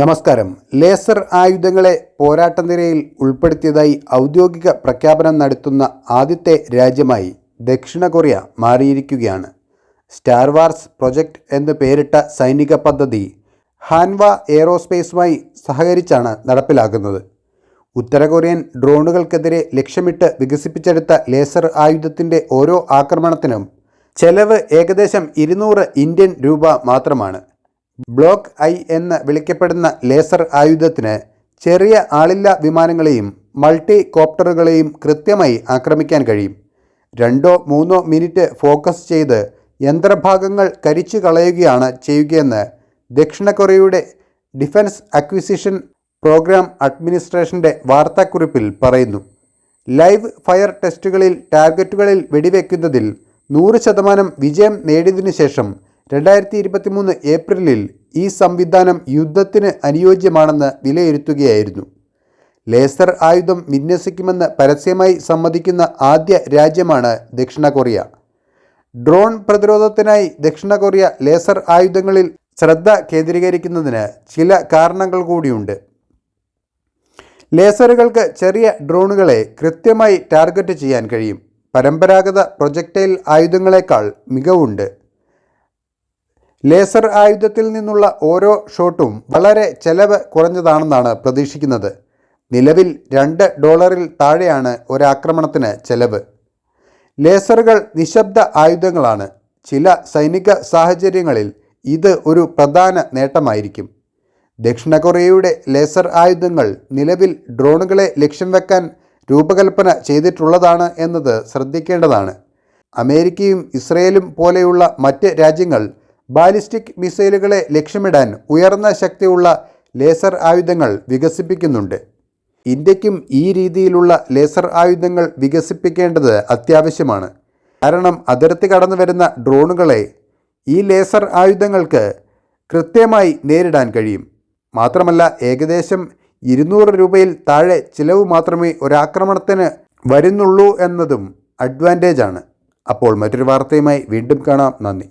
നമസ്കാരം. ലേസർ ആയുധങ്ങളെ പോരാട്ട നിരയിൽ ഉൾപ്പെടുത്തിയതായി ഔദ്യോഗിക പ്രഖ്യാപനം നടത്തുന്ന ആദ്യത്തെ രാജ്യമായി ദക്ഷിണ കൊറിയ മാറിയിരിക്കുകയാണ്. സ്റ്റാർ വാർസ് പ്രൊജക്ട് എന്ന് പേരിട്ട സൈനിക പദ്ധതി ഹാൻവ എയറോസ്പേസുമായി സഹകരിച്ചാണ് നടപ്പിലാക്കുന്നത്. ഉത്തര കൊറിയൻ ഡ്രോണുകൾക്കെതിരെ ലക്ഷ്യമിട്ട് വികസിപ്പിച്ചെടുത്ത ലേസർ ആയുധത്തിന്റെ ഓരോ ആക്രമണത്തിനും ചെലവ് ഏകദേശം ഇരുന്നൂറ് ഇന്ത്യൻ രൂപ മാത്രമാണ്. ബ്ലോക്ക് ഐ എന്ന് വിളിക്കപ്പെടുന്ന ലേസർ ആയുധത്തിന് ചെറിയ ആളില്ല വിമാനങ്ങളെയും മൾട്ടി കോപ്റ്ററുകളെയും കൃത്യമായി ആക്രമിക്കാൻ കഴിയും. രണ്ടോ മൂന്നോ മിനിറ്റ് ഫോക്കസ് ചെയ്ത് യന്ത്രഭാഗങ്ങൾ കരിച്ചു കളയുകയാണ് ചെയ്യുകയെന്ന് ദക്ഷിണ കൊറിയയുടെ ഡിഫൻസ് അക്വിസിഷൻ പ്രോഗ്രാം അഡ്മിനിസ്ട്രേഷന്റെ വാർത്താക്കുറിപ്പിൽ പറയുന്നു. ലൈവ് ഫയർ ടെസ്റ്റുകളിൽ ടാർഗറ്റുകളിൽ വെടിവെക്കുന്നതിൽ നൂറ് ശതമാനം വിജയം നേടിയതിനു ശേഷം രണ്ടായിരത്തി ഇരുപത്തിമൂന്ന് ഏപ്രിലിൽ ഈ സംവിധാനം യുദ്ധത്തിന് അനുയോജ്യമാണെന്ന് വിലയിരുത്തുകയായിരുന്നു. ലേസർ ആയുധം വിന്യസിക്കുമെന്ന് പരസ്യമായി സമ്മതിക്കുന്ന ആദ്യ രാജ്യമാണ് ദക്ഷിണ കൊറിയ. ഡ്രോൺ പ്രതിരോധത്തിനായി ദക്ഷിണ കൊറിയ ലേസർ ആയുധങ്ങളിൽ ശ്രദ്ധ കേന്ദ്രീകരിക്കുന്നതിന് ചില കാരണങ്ങൾ കൂടിയുണ്ട്. ലേസറുകൾക്ക് ചെറിയ ഡ്രോണുകളെ കൃത്യമായി ടാർഗറ്റ് ചെയ്യാൻ കഴിയും. പരമ്പരാഗത പ്രൊജക്ടൈൽ ആയുധങ്ങളെക്കാൾ മികവുണ്ട്. ലേസർ ആയുധത്തിൽ നിന്നുള്ള ഓരോ ഷോട്ടും വളരെ ചെലവ് കുറഞ്ഞതാണെന്നാണ് പ്രതീക്ഷിക്കുന്നത്. നിലവിൽ രണ്ട് ഡോളറിൽ താഴെയാണ് ഒരാക്രമണത്തിന് ചെലവ്. ലേസറുകൾ നിശബ്ദ ആയുധങ്ങളാണ്. ചില സൈനിക സാഹചര്യങ്ങളിൽ ഇത് ഒരു പ്രധാന നേട്ടമായിരിക്കും. ദക്ഷിണ കൊറിയയുടെ ലേസർ ആയുധങ്ങൾ നിലവിൽ ഡ്രോണുകളെ ലക്ഷ്യം വെക്കാൻ രൂപകൽപ്പന ചെയ്തിട്ടുള്ളതാണ് എന്നത് ശ്രദ്ധിക്കേണ്ടതാണ്. അമേരിക്കയും ഇസ്രയേലും പോലെയുള്ള മറ്റ് രാജ്യങ്ങൾ ബാലിസ്റ്റിക് മിസൈലുകളെ ലക്ഷ്യമിടാൻ ഉയർന്ന ശക്തിയുള്ള ലേസർ ആയുധങ്ങൾ വികസിപ്പിക്കുന്നുണ്ട്. ഇന്ത്യക്കും ഈ രീതിയിലുള്ള ലേസർ ആയുധങ്ങൾ വികസിപ്പിക്കേണ്ടത് അത്യാവശ്യമാണ്. കാരണം അതിർത്തി കടന്നു വരുന്ന ഡ്രോണുകളെ ഈ ലേസർ ആയുധങ്ങൾക്ക് കൃത്യമായി നേരിടാൻ കഴിയും. മാത്രമല്ല ഏകദേശം ഇരുന്നൂറ് രൂപയിൽ താഴെ ചിലവ് മാത്രമേ ഒരാക്രമണത്തിന് വരുന്നുള്ളൂ എന്നതും അഡ്വാന്റേജാണ്. അപ്പോൾ മറ്റൊരു വാർത്തയുമായി വീണ്ടും കാണാം. നന്ദി.